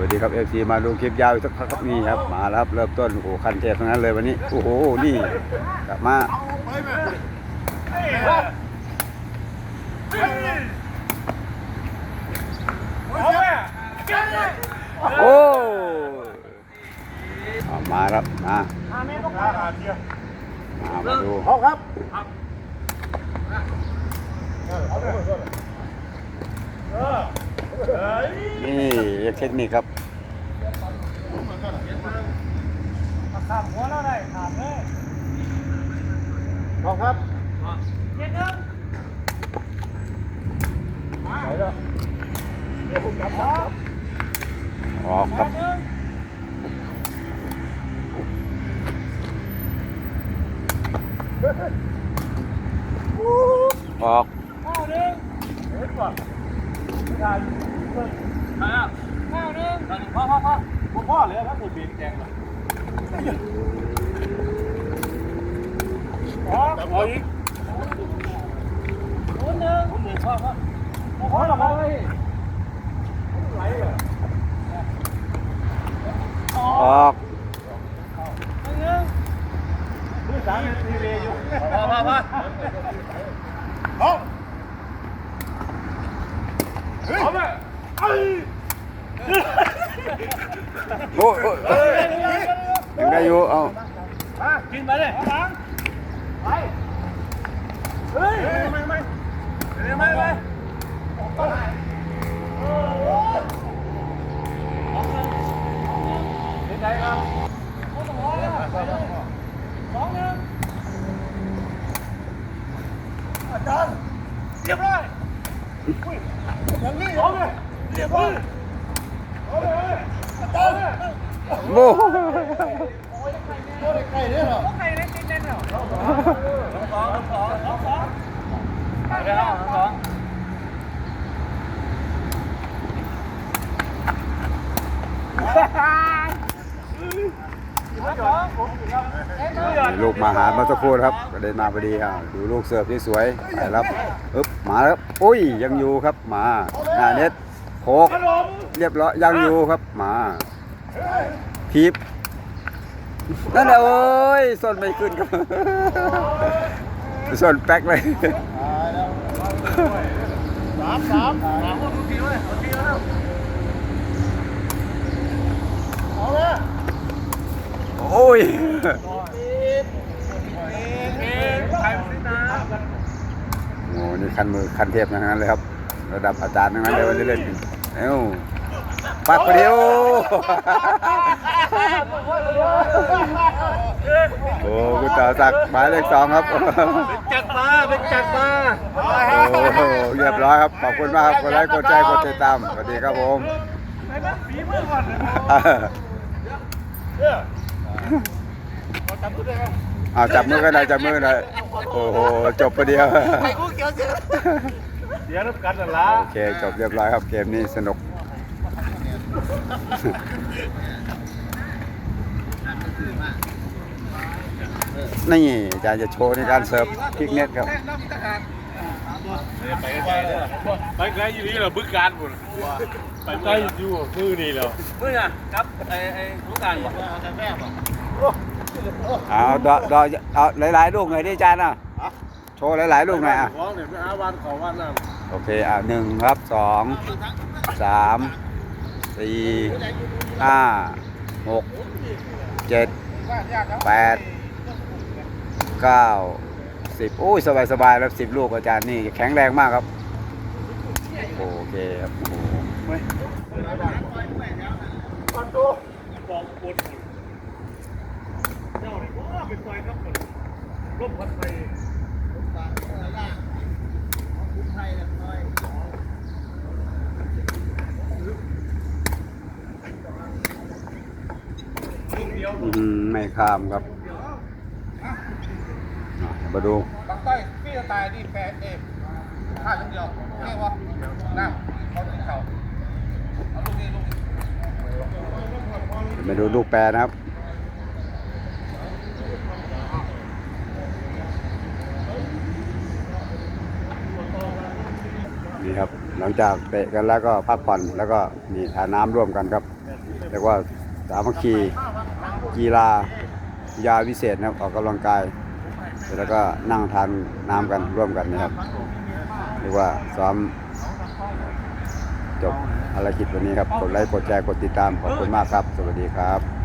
วัสดีครับเอฟซีมาดูคลิปยาวอีกสักพักครับนี่ครับมาแล้วครับเริ่มต้นโอ้โหคันเทพทั้งนั้นเลยวันนี้โอ้โหนี่กลับมาโอ้มาครับมามามาดูเอาครับ นี่เทคนิคครับข้ามหัวแล้วได้ข้ามเลยเอาครับเจ็ดหนึ่งไปแล้วเดี๋ยวผมจับจับออกครับหนึ่งออกข้าวหนึ่งเฮ้ยก่อน ข้าวหนึ่งตอนนี้พ่อพ่อพ่อพ่อพ่อเลยครับตัวบีบแกงเลยอ๋ออาอีกคนหนึ่งคนหนึ่งพ่อพ่อพ่อพ่อหรอพ่อเฮ้ยไหลเลยออกมือสามทีเรอยู่พ่อพ่อพ่อ พอเอาไปเอ้ยโอ้ยโอ้ยโอ้ยยังได้อยู่เอา โอ้ไก่เนี่ยเหรอไก่เล่นเล่นเหรอสองสองสองสองสองไปแล้วสองลูกมาหามาสักครู่ครับก็เดินมาพอดีอะดูลูกเสิร์ฟที่สวยไปรับอึ๊บมาแล้วอุ้ยยังอยู่ครับมาหน้าเน็ต โคกเรียบร้อยยังอยู่ครับ มาทีบนั่นแหละโอ้ยส้นไม่ขึ้นครับส้นแป๊กเลยสามสามสามคนทุกทีเลยทุกทีแล้วเอาลยโอ้ยโอ้นี่คันมือคันเทพนั้นเลยครับ ระดับอาจารย์ทั้งนั้นเลยวันนี้เล่นเอ้าปักประเดียวโอ้คุณต่อศักดิ์หมายเลขสองครับจักมาเป็นจักมาโอ้โหเรียบร้อยครับขอบคุณมากครับกดไลค์กดแชร์กดติดตามสวัสดีครับผมไปบ้านฝีมือก่อนจับมือได้ไหมเอาจับมือกันหน่อยจับมือกันหน่อยโอ้โหจบประเดียวไอ้กูเกี่ยวเสียเสียรับกันละโอเคจบเรียบร้อยครับเกมนี้สนุกนี่อาจารย์จะโชว์ในการเสิร์ฟพริกเน็ตครับ ไปไกลเลยไปไกลอยู่นี่เหรอบึกการหมดไปไกลอยู่มือนี่เหรอมืออะครับไอ้ไอ้ทุกการบอกแต่แม่บอกเอาดอดอเอาหลายๆลูกหน่อยดิอาจารย์อะโชว์หลายๆลูกหน่อยอะของเนี่ยไปหาวันของวันนั่น โอเค อะหนึ่งครับสองสามสี่ห้าหกเจ็ดแปดเก้าสิบโอ้ย สบายๆแล้วสิบลูกอาจารย์นี่แข็งแรงมากครับ โอเคครับโอ้โหปันโตบอกปวดเจ้าเนี่ยว่าเป็นไฟครับคนร่มพัดไฟ ไม่ข้ามครับอะมาดูบางต้อยพี่จะตายนี่แปดเอฟข้าวอย่างเดียวเรียกว่าน้ำเขาถึงเขาเอาลูกนี้ลูกนี้มาดูลูกแปรนะครับนี่ครับหลังจากเตะกันแล้วก็พักผ่อนแล้วก็มีทานน้ำร่วมกันครับแปดเรียกว่าสามัคคี กีฬายาวิเศษนะครับออกกำลังกาย แล้วก็นั่งทานน้ำกันร่วมกันนะครับเรียกว่าซ้อมจบภารกิจวันนี้ครับ กดไลค์ กดแชร์ กดติดตาม ขอบคุณมากครับ สวัสดีครับ